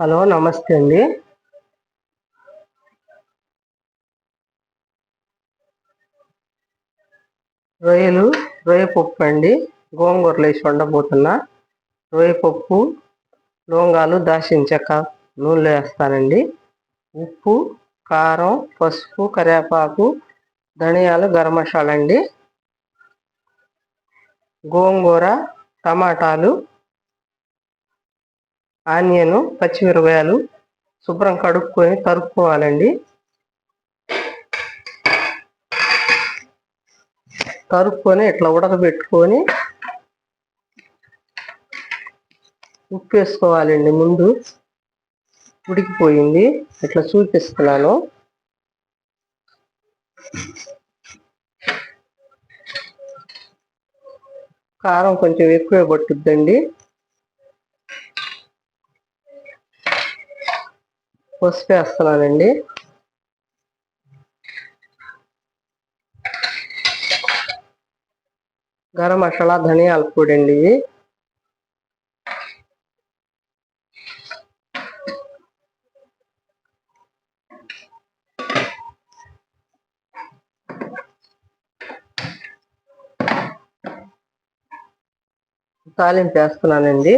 Hello నమస్తే అండి. రొయ్యలు రొయ్య పప్పు అండి. గోంగూరలు వేసి వండబోతున్నా. రొయ్య పప్పు లోంగాలు దాచిన చెక్క నూనెలో వేస్తానండి. ఉప్పు కారం పసుపు కరివేపాకు ధనియాలు గరం మసాలా అండి. గోంగూర టమాటాలు ఆనియన్ పచ్చిమిరపకాయలు శుభ్రం కడుక్కొని తరుక్కోవాలండి. తరుక్కొని ఇట్లా ఉడకబెట్టుకొని ఉప్పు వేసుకోవాలండి ముందు. ఉడికిపోయింది. ఇట్లా చూపిస్తున్నాను. కారం కొంచెం ఎక్కువే పట్టుద్దండి. పసుపు వేస్తున్నానండి. గరం మసాలా ధనియాల పొడి అండి ఇది తాలింపు వేస్తున్నానండి.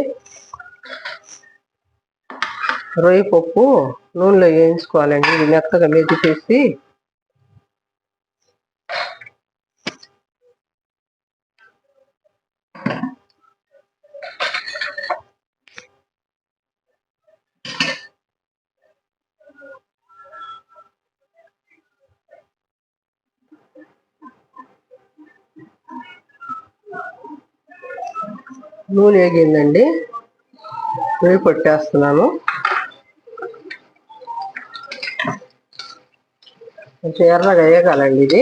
రొయ్య పప్పు నూనెలో వేయించుకోవాలండి. ఇది మెత్తగా మెదిపేసి నూనె వేగిందండి. రొయ్య కొట్టేస్తున్నాను కొంచెం ఎర్రగా వేయగాలండి ఇది